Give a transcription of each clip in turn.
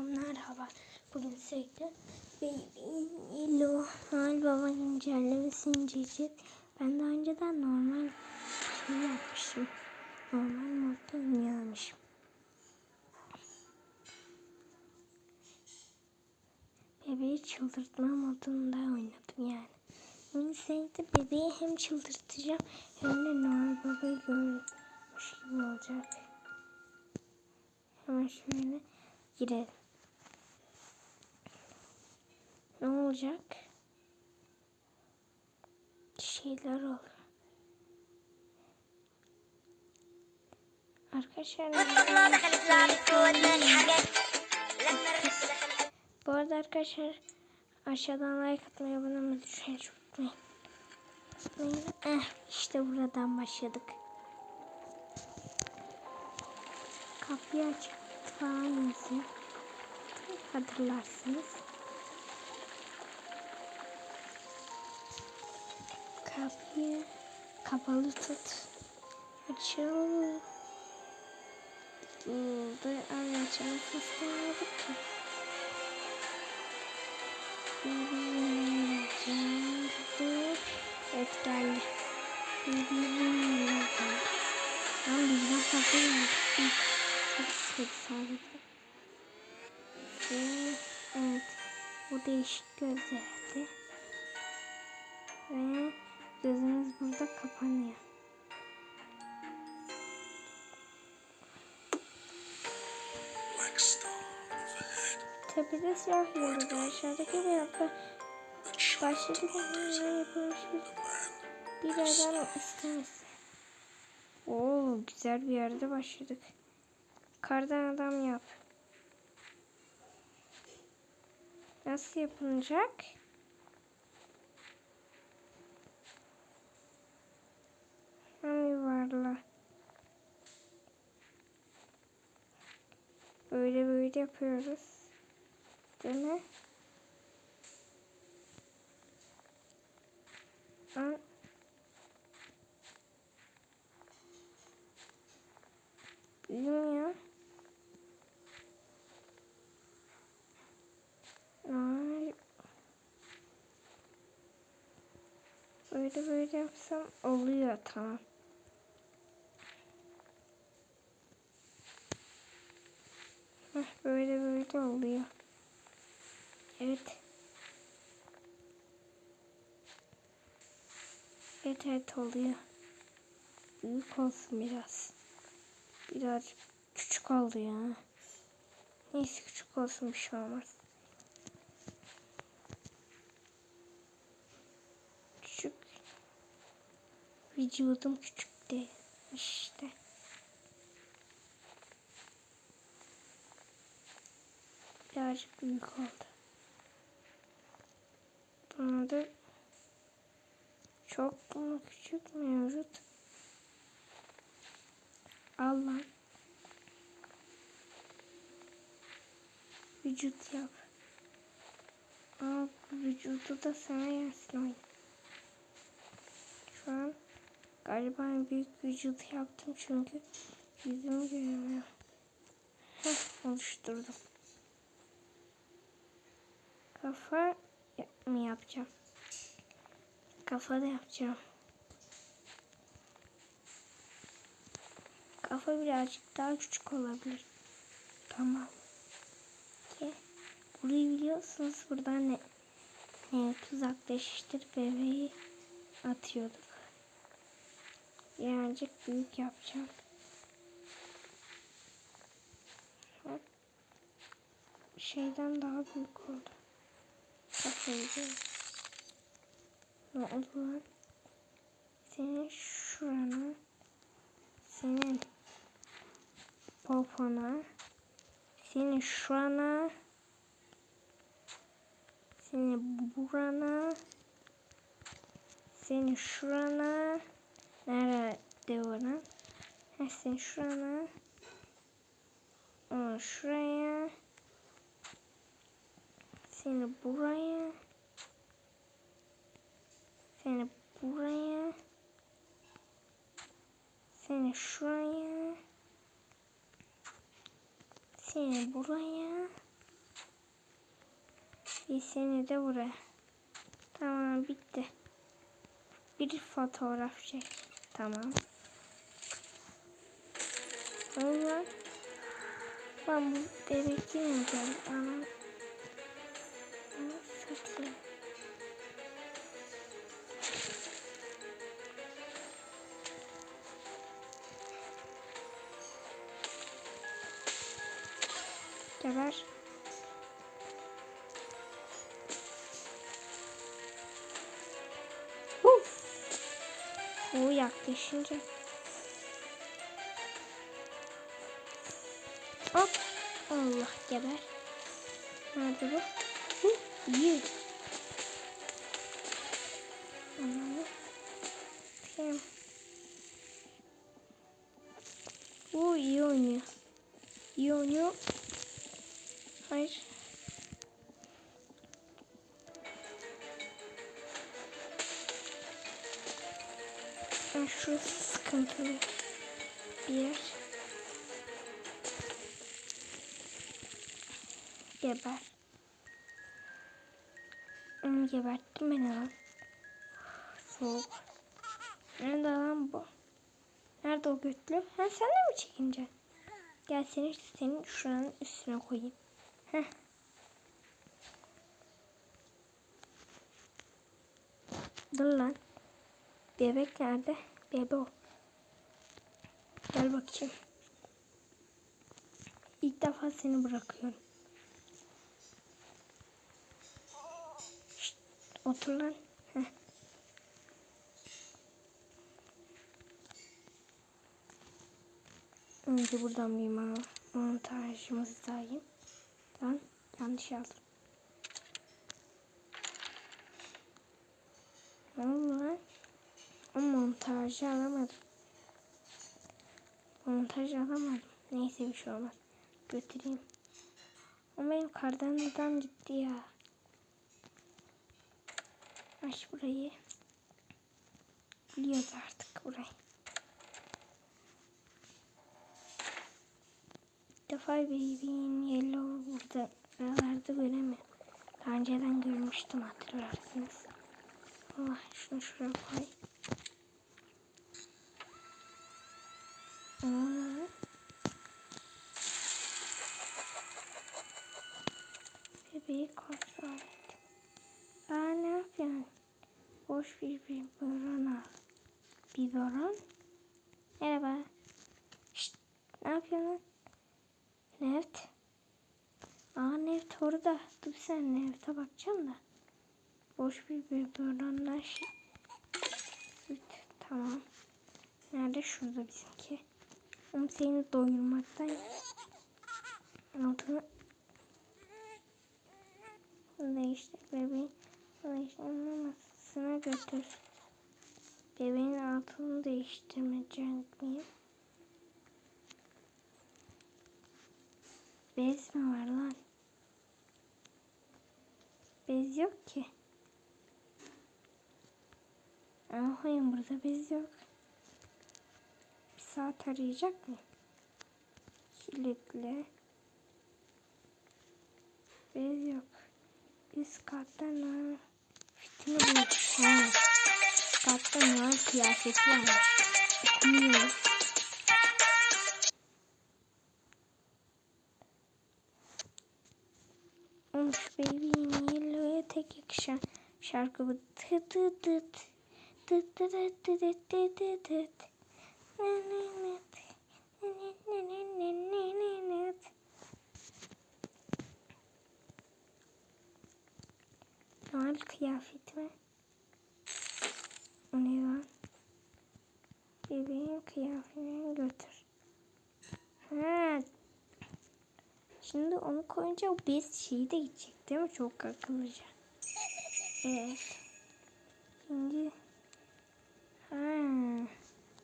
Merhaba. Bugün sürekli Baby Noel Baba güncellemesi inceleyeceğiz. Ben daha önceden normal şey yapmışım. Normal modda oynamışım. Bebeği çıldırtma modunda oynadım yani. Bugün sürekli bebeği hem çıldırtacağım hem de Noel Baba'yı görmüş gibi olacak. Hemen şöyle girelim. Ne olacak? Şeyler olur. Arkadaşlar bu arada arkadaşlar aşağıdan like atmayı abone olmayı lütfen unutmayın. Eh, işte buradan başladık. Kapıyı aç falan yazıyor. Hatırlarsınız. Kapıyı kapalı tut. Açıl. Dur ama açılması istemedik ki. Evet geldi. Birbirine geldi. Ama bizden fazla geldi. Çok kötü sadece. Ve evet. Bu değişik gözlerdi. Ve gözümüz burada kapanıyor. Tepede siyah yıldız aşağıdaki bir yapı başladı desert. yapılmış bir, bir adam istemesi. Oo güzel bir yerde başladık. Kardan adam yap. Nasıl yapılacak? Hem yuvarla. Böyle böyle yapıyoruz. Değil mi? Aa, Büyümüyor. Ay. Böyle böyle yapsam oluyor tamam. Heh, böyle böyle oluyor. Evet. Evet evet oluyor. Büyük olsun biraz. Birazcık küçük oldu ya. Neyse küçük olsun bir şey olmaz. Küçük. Vücudum küçük değil. İşte. Birazcık büyük oldu. Buna da çok küçük mevcut? Allah. Vücut yap. Ama vücudu da sana gelsin oyun. Şu an galiba en büyük vücut yaptım çünkü yüzümü göremiyorum. Heh, oluşturdum. Kafa mı yapacağım? Kafa da yapacağım. Kafa birazcık daha küçük olabilir. Tamam. Ki burayı biliyorsunuz buradan ne, ne tuzaklaştır bebeği atıyorduk. Birazcık büyük yapacağım. Hop. Şeyden daha büyük oldu. Kafayı da- Ne oldu lan? Senin şurana senin popona, senin şurana, senin burana, senin şurana, nerede oran? Ha, senin şurana, onu şuraya, seni buraya, seni buraya, seni şuraya, seni buraya, Bir seni de buraya. Tamam bitti. Bir fotoğraf çek. Tamam. Allah. Ben bu bebek yine mi Geber. Huh. O yaklaşınca. Hop. Allah geber. Nerede bu? İyi. Bu iyi oynuyor. İyi oynuyor. Hayır. Ha, şurası sıkıntılı bir yer. Geber. Onu geberttim ben lan. Soğuk. Nerede lan bu? Nerede o götlü? Ha sen de mi çekineceksin? Gel seni senin şuranın üstüne koyayım. Heh. Dur lan. Bebek nerede? Bebe o. Gel bakayım. İlk defa seni bırakıyorum. Otur lan. Heh. Önce buradan bir montajımızı sayayım. Ben yanlış yazdım. Lan? O montajı alamadım. Montaj alamadım. Neyse bir şey olmaz. Götüreyim. Ama benim kardan adam gitti ya. Aç burayı. Biliyoruz artık burayı. İlk defa Baby'in Yellow burada buralarda göremiyorum. Daha önceden görmüştüm hatırlarsınız. Allah şunu şuraya koy. Bebeği kontrol. Aa ne yapıyorsun? Boş bir biberon al. Biberon? Merhaba. Şşt, ne yapıyorsun? Neft. Aa Neft orada. Dur sen Neft'e bakacağım da. Boş bir biberondan şey. Süt. Tamam. Nerede? Şurada bizimki. Ama seni doyurmaktan altını değiştir bebeğin değiştirme masasına götür. Bebeğin altını değiştirmeyecek miyim? Bez mi var lan? Bez yok ki. Ama hayır burada bez yok. Bir saat arayacak mı? Kilitli. Bez yok. Üst katta nar fitini bulduk. Ha. Üst katta nar kıyafeti varmış. Okumuyorum. Olmuş Baby'in Yellow'ya tek yakışan şarkı bu. Tıt tıt. Tıt tıt tıt tıt tıt tıt tıt tıt. Ne ne ne. Ne ne ne ne ne ne Noel kıyafet mi? O ne lan? Bebeğin kıyafetini götür. Ha. Şimdi onu koyunca o bez şeyi de gidecek değil mi? Çok akıllıca. Evet. Şimdi ha.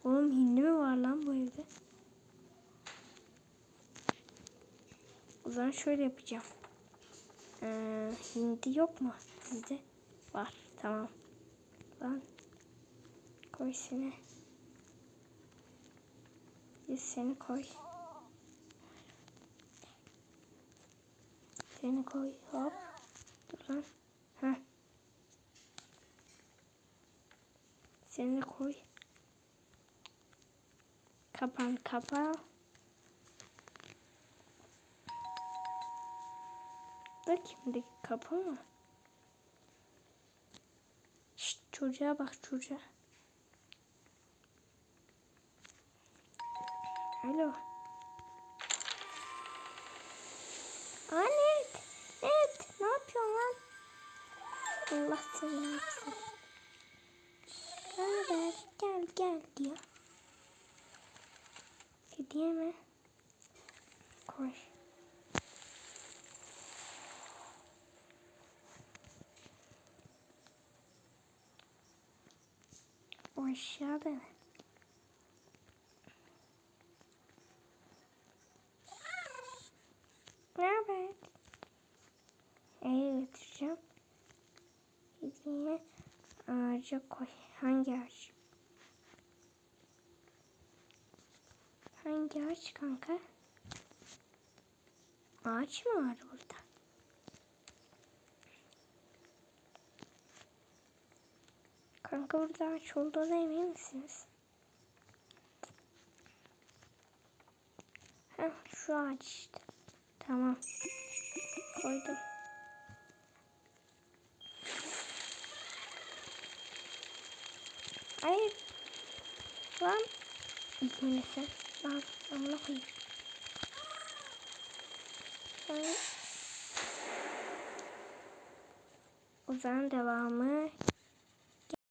Oğlum hindi mi var lan bu evde? O zaman şöyle yapacağım. Ee, hindi yok mu sizde? Var. Tamam. Lan. Koy seni. Bir seni koy. Seni koy. Hop. Dur buradan. Heh. Seni koy. Kapan kapa. Da kimdeki kapı mı? Şşt, çocuğa bak çocuğa. Alo. Anet. Evet. Ne yapıyorsun lan? Allah seni yapsın. Haber. Gel gel diyor. Hediye mi? Koy. Aşağıda. Haber? Eve götüreceğim. Hediye ağaca koy. Hangi ağaç? Hangi ağaç kanka? Ağaç mı var burada? Kanka burada ağaç olduğuna emin misiniz? Heh, şu ağaç işte. Tamam. Koydum. Hayır. Lan. İzmini sen. Lan. Amına koyayım. Ay. O devamı